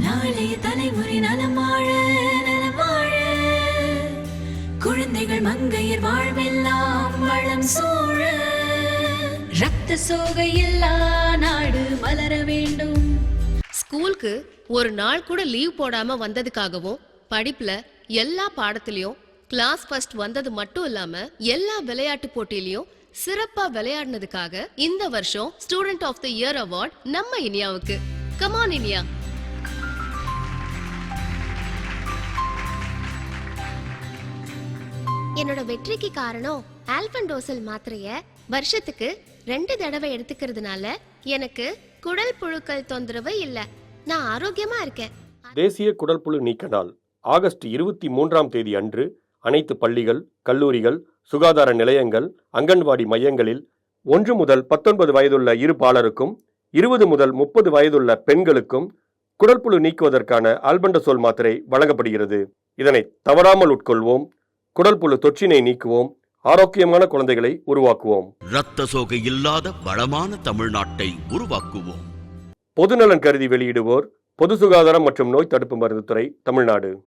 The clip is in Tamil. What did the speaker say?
நாளைய தலைமுறை நலமாழ நலமாழ. குழந்தைகள் மங்கையர் வாழ்வெல்லாம் வளம் சூழ. ரத்த சோகை எல்லா நாடு மலர வேண்டும். ஸ்கூலுக்கு ஒரு நாள் கூட லீவ் போடாம வந்ததுக்காகவும் படிப்புல எல்லா பாடத்திலையும் கிளாஸ் ஃபர்ஸ்ட் வந்தது மட்டும் இல்லாம எல்லா விளையாட்டு போட்டியிலயும் சிறப்பா விளையாடினதுக்காக இந்த வருஷம் student of the year award நம்ம இனியாவுக்கு. Come on Iniya. என்னோட வெற்றிக்கு காரணம் ஆல்பன்டோசல் மாத்திரைய வருஷத்துக்கு ரெண்டு தடவை எடுத்துக்கிறதுனால எனக்கு குடல் புழுக்கள் தொந்தரவு இல்ல. நான் ஆரோக்கியமா இருக்கேன். தேசிய குடல்புழு நீக்க நாள் ஆகஸ்ட் இருபத்தி மூன்றாம் தேதி அன்று அனைத்து பள்ளிகள் கல்லூரிகள் சுகாதார நிலையங்கள் அங்கன்வாடி மையங்களில் ஒன்று முதல் பத்தொன்பது வயதுள்ள இரு பாலருக்கும் இருபது முதல் முப்பது வயதுள்ள பெண்களுக்கும் குடல்புழு நீக்குவதற்கான ஆல்பண்டசோல் மாத்திரை வழங்கப்படுகிறது. இதனை தவறாமல் உட்கொள்வோம். குடல்புழு தொற்றினை நீக்குவோம். ஆரோக்கியமான குழந்தைகளை உருவாக்குவோம். இரத்த சோகை இல்லாத வளமான தமிழ்நாட்டை உருவாக்குவோம். பொதுநலன் கருதி வெளியிடுவோர் பொது சுகாதாரம் மற்றும் நோய் தடுப்பு மருந்து துறை தமிழ்நாடு.